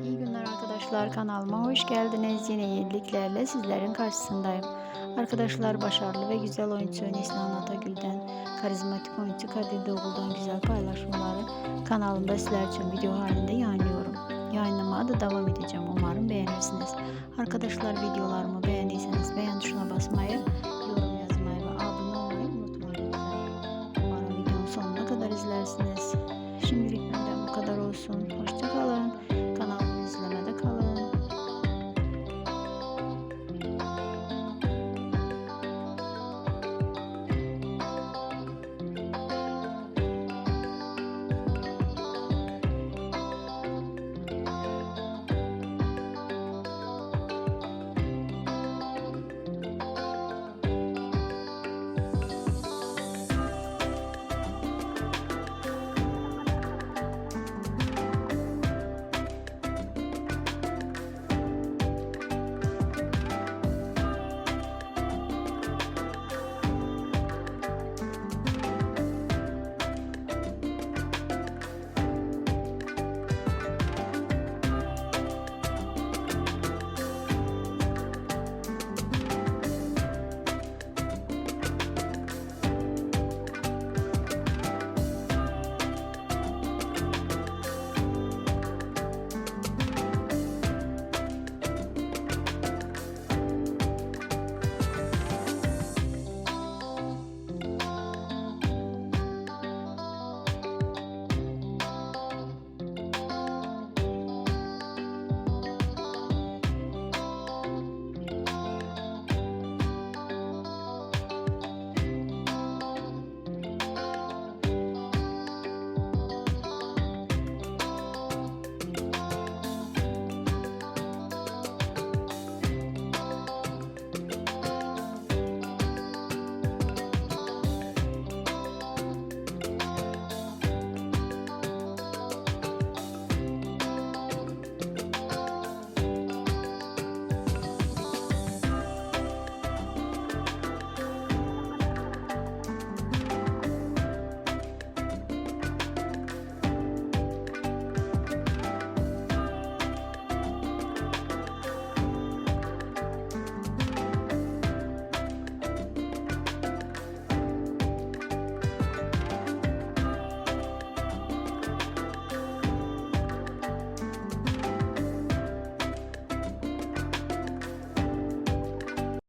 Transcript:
İyi günler arkadaşlar kanalıma hoş geldiniz. Yine yeniliklerle sizlerin karşısındayım. Arkadaşlar başarılı ve güzel oyuncu Neslihan Atagül'den, karizmatik oyuncu Kadir Doğulu'dan güzel paylaşımları kanalımda sizler için video halinde yayınlıyorum. Yayınlamaya da devam edeceğim. Umarım beğenirsiniz. Arkadaşlar videolarımı beğendiyseniz beğen tuşuna basmayı,